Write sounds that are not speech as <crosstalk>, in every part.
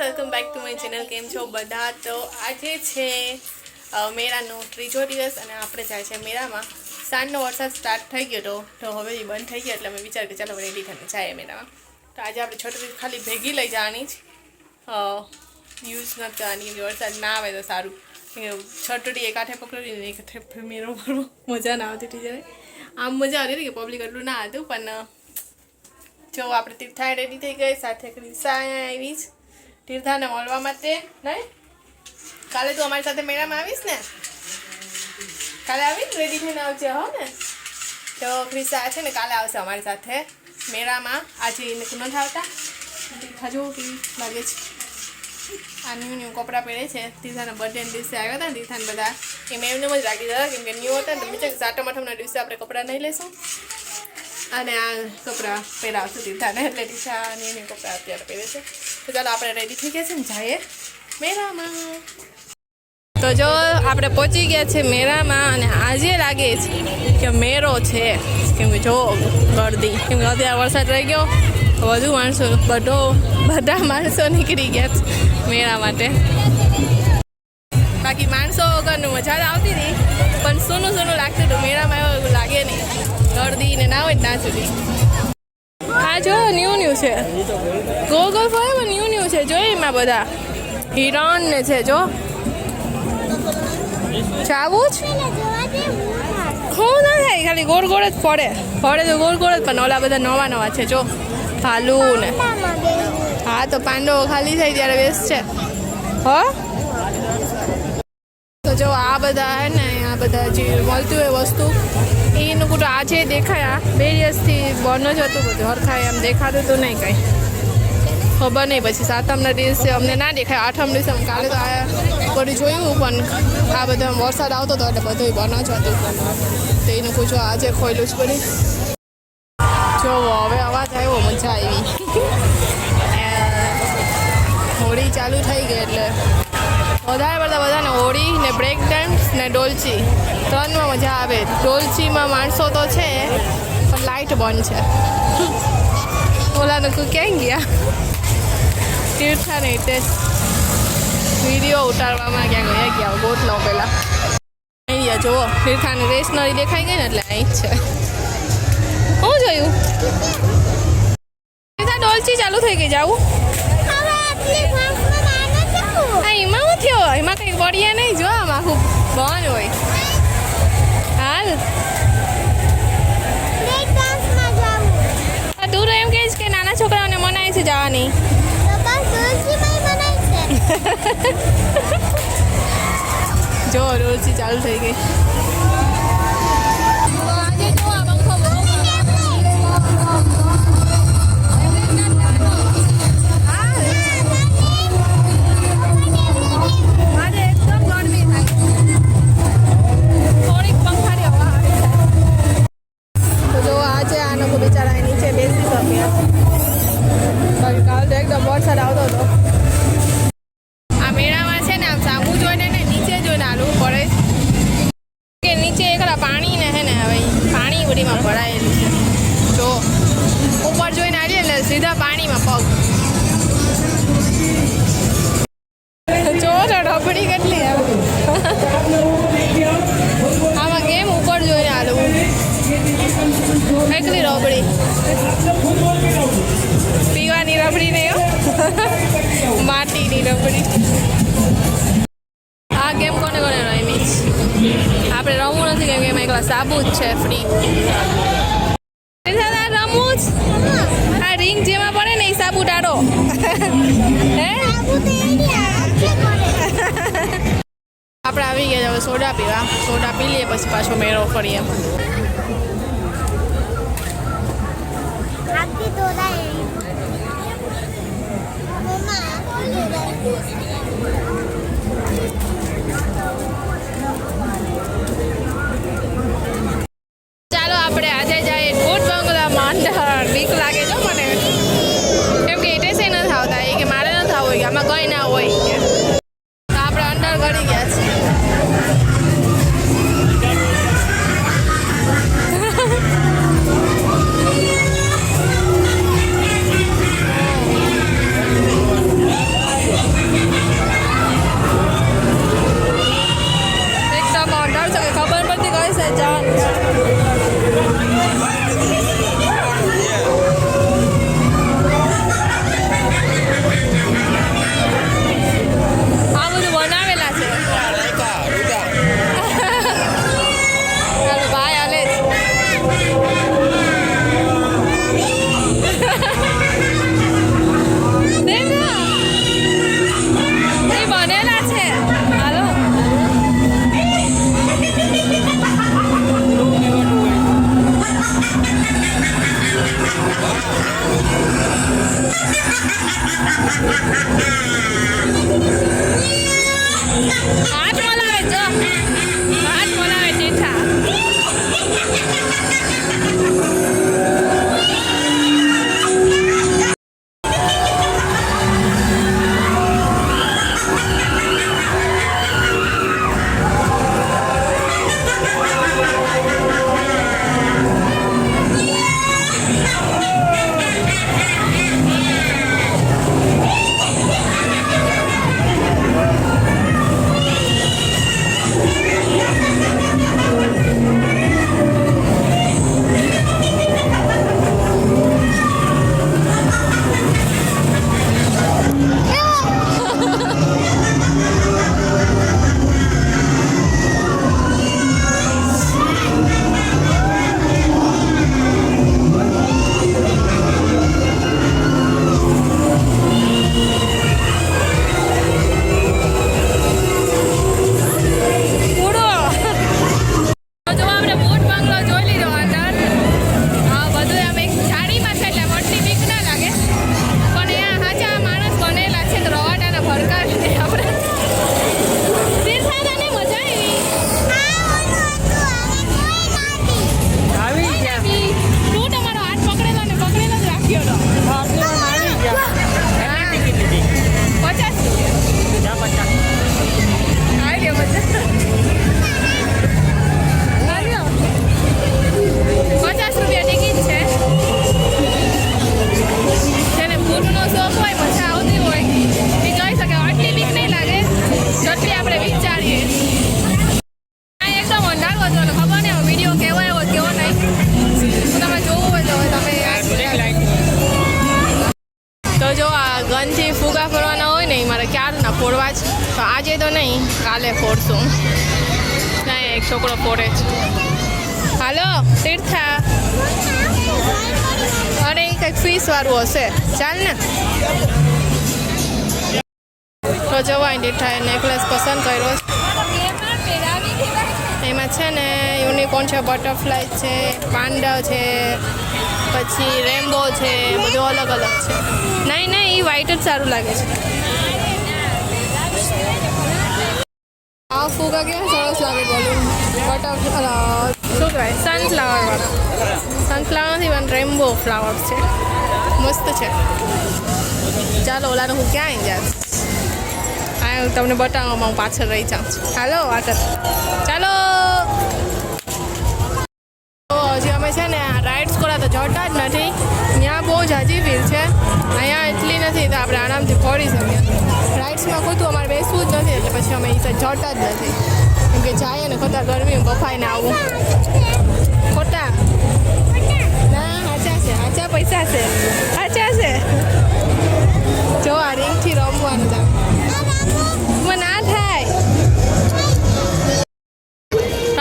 Welcome back to my channel કેમ છો બધા? તો આજે છે મેળાનો ત્રીજો દિવસ અને આપણે જાય છે મેળામાં. સાંજનો વરસાદ સ્ટાર્ટ થઈ ગયો તો તો હવે બંધ થઈ ગયો એટલે અમે વિચાર કે ચાલો રેડી થઈને જાય મેળામાં. તો આજે આપણે છોટરી ખાલી ભેગી લઈ જવાની જ. યુઝ ન કરવાની વરસાદ ના આવે તો સારું. છટડી એક હાથે પકડી ને એક હાથે મેળો મજા ના આવતી હતી આમ મજા આવતી હતી કે પબ્લિક એટલું ના હતું, પણ જો આપણે તીર્થા રેડી થઈ ગઈ, સાથે ક્રિસા આવી જ. તીર્થાને મળવા માટે, નહીં? કાલે તું અમારી સાથે મેળામાં આવીશ ને? કાલે આવીશ? રેડી થઈને આવજે, હો ને? તો ક્રિસા છે ને, કાલે આવશે અમારી સાથે મેળામાં. આજે નથી આવતા? હજુ કેવી લાગે છે આ ન્યૂ ન્યૂ કપડાં પહેરે છે. તીર્થાના બર્થડે દિવસે આવ્યા હતા ને, તીર્થાને બધા. એમ એમને જ રાખી દીધા કેમ કે ન્યૂ હતા ને બીજા સાતમ આઠમના દિવસે આપણે કપડાં નહીં લેશું. અને આ કપડાં પહેરાવશે તીર્થાને એટલે ટીશા અને એને કપડાં અત્યારે પહેરે છે. તો ચાલો આપણે રેડી થઈ ગયા છે ને જઈએ મેળામાં. તો જો આપણે પહોંચી ગયા છે મેળામાં અને આજે લાગે છે કે મેળો છે. કેમ કે જો ગરદી, કેમ કે અત્યારે વરસાદ રહી ગયો વધુ માણસો, બધો, બધા માણસો નીકળી ગયા છે મેળા માટે. બાકી માણસો વગરનું મજા આવતી હતી પણ સૂનું સૂનું લાગતું હોય ત્યાં સુધી. આ જો ન્યૂ ન્યૂ છે. ગોળ ગોળ ફરે પણ ન્યૂ ન્યૂ છે. જોઈએ એમાં બધા. હિરણ ને છે, જો. ચાવું જ? હું ના થાય, ખાલી ગોળ ગોળ જ પડે પડે તો ગોળ ગોળ જ, પણ ઓલા બધા નવા નવા છે, જો. ભાલુ ને. હા, તો પાંડવો ખાલી થાય ત્યારે વેસ્ટ છે. હો? તો જો આ બધા હે ને, આ બધા જે મળતું હોય વસ્તુ એનું બધું આજે દેખાયા બે દિવસથી બંધ જ હતું બધું. હરખાય એમ દેખાતું હતું નહીં કંઈ. ખબર નહીં પછી સાતમના દિવસે અમને ના દેખાય. આઠમ દિવસે કાલે તો આ બધું જોયું પણ આ બધા વરસાદ આવતો હતો એટલે બધું બન જ હતું. તો એનું પૂછો આજે ખોયલું જ પડી જોવો હવે અવાજ આવ્યો મજા આવી. <laughs> હોળી ચાલુ થઈ ગઈ એટલે વધારે પડતા બધાને હોળી ને બ્રેક ડાન્સ ને ડોલચી. ત્રણમાં મજા આવે. ડોલચીમાં માણસો તો છે, પણ લાઇટ બંધ છે. ઓલાને તું ક્યાં ગયા? તીર્થા ને તે વીડિયો ઉતારવામાં ક્યાં ગયા? ગયા ગોટ લો પેલા અહીંયા જુઓ, તીર્થાની રેશનરી દેખાઈ ગઈ ને એટલે અહીં છે. શું જોયું? તીર્થા ડોલચી ચાલુ થઈ ગઈ, જાવું? એમાં શું થયો? એમાં કંઈ વળીએ નહીં જો આમ આખું બોન હોય. હાલ. તું તો એમ કહીશ કે નાના છોકરાઓને મનાય છે જવાની. <laughs> જો રોજી ચાલુ થઈ ગઈ. સીધા પાણીમાં પગ જો રબડી કેટલી આમાં કેમ ઉપર જોઈને હાલવું એકલી રબડી? પીવાની રબડી માટીની રબડી. આ ગેમ કોને કોને રમી આપણે રમવું નથી કેમ કે એમાં એકલા સાબુ જ છે, ફ્રી. જેમાં પડે ને એ સાબુ ટાળો હે? આપણે આવી ગયા હવે સોડા પીવા. સોડા પી લઈએ પછી પાછો મેળો ફરીએ. ચાલો ஆட்டோலாம் வச்சோம் ફોડવા જ તો આજે તો નહીં કાલે ફોડશું ના એક છોકરો ફોડે છે હાલો તીર્થા અરે એ કંઈક ફીસ વાળું હશે ચાલ ને તો જવાય તીર્થાએ નેકલેસ પસંદ કર્યો છે એમાં છે ને યુનિકોર્ન છે બટરફ્લાય છે પાંડા છે પછી રેમ્બો છે બધું અલગ અલગ છે નહીં નહીં એ વ્હાઈટ જ સારું લાગે છે આ ફૂગા કેવા સરસ લાગે બોલું. બટર શું કહેવાય સનફ્લાવર વાળા સનફ્લાવર નથી પણ રેમ્બો ફ્લાવર છે મસ્ત છે ચાલો ઓલાનો હું ક્યાં આવી જાય આ હું તમને બતાવવામાં હું પાછળ રહી જાઉં છું હાલો આગળ ચાલો હજી અમે છે ને રાઇડ્સ કરવા તો જતા જ નથી ત્યાં બહુ જાજી ભીડ છે અહીંયા એટલી નથી તો આપણે આરામથી ફોડી શકીએ રાઇડ્સમાં ખોટું અમારે જ પછી અમે એ સાઈડ જ નથી. કેમ કે જાય ને ખોટા ગરમી બફાઈને આવું. ખોટા? ના, હાચા છે, હાચા પૈસા છે. હાચા છે. જો આ રિંગથી રમવાનું તમે ના થાય.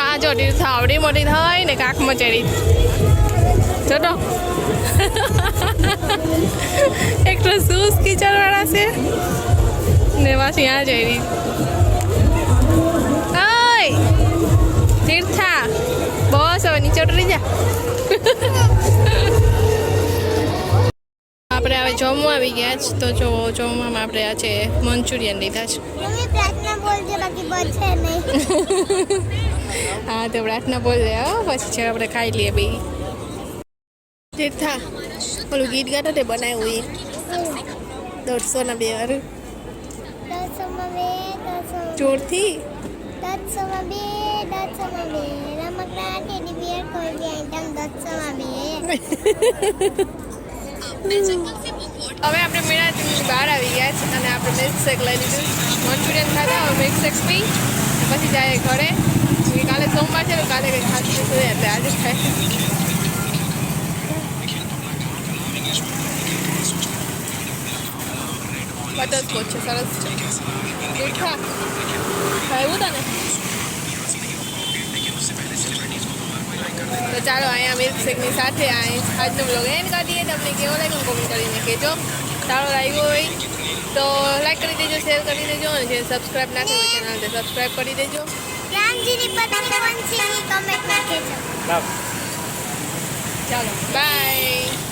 આ જો આવડી મોટી થાય ને કાક મચેડી. તો <laughs> એક તો શૂઝ કિચડવાળા છે. પાછી આ જઈ રહી ઓય! તીર્થા! બસ હવે નીચે ઉતરી જા. આપણે હવે જમવા આવી ગયા છે તો જો જમવામાં આપણે આ છે મંચુરિયન લીધા છે. હા તો પ્રાર્થના બોલ દે પછી છે આપણે ખાઈ લઈએ બી. તીર્થા ઓલું ગીત ગાતો તે બનાવ્યું એ. દોઢસો ના બે વાર જોરથી? દસમાં બે આઈટમ હવે આપણે મેળાથી બહાર આવી ગયા છે અને આપણે મિલ્ક શેક લઈ લીધું. મંચુરિયન ખાધા, હવે મિલ્ક શેક પી. પછી જાય ઘરે. કાલે સોમવાર છે કાલે કંઈ ખાતું એટલે આજે ખાય બટરસ્કોચ છે સરસ છે મીઠા ખાવું તને તો ચાલો અહીંયા મિલ્ક શેકની સાથે આ આજનો બ્લોગ એન્ડ કરી દઈએ તમને કેવો લાગ્યો કોમેન્ટ કરીને કહેજો સારો લાગ્યો હોય તો લાઈક કરી દેજો શેર કરી દેજો અને જે સબસ્ક્રાઈબ ના કર્યું ચેનલ તે સબસ્ક્રાઈબ કરી દેજો રામજીની પત્ની વંશીની કમેન્ટ નાખે છે બાપ ચાલો બાય